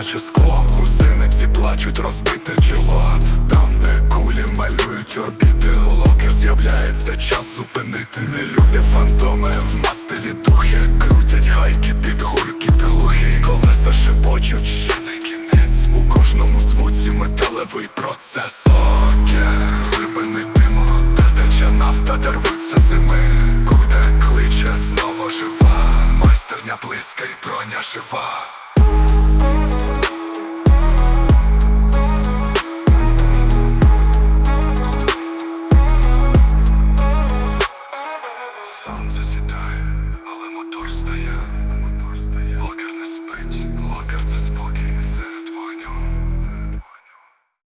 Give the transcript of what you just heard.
Наче скло, гусини всі плачуть, розбите чоло Там, де кулі малюють орбіти, локер з'являється час зупинити. Не люди фантоми в мастилі Новий процес. Оке, глибини димо, та тече нафта дервуться зими, Куде кличе знову жива, майстерня близька і броня жива. Сонце сідає.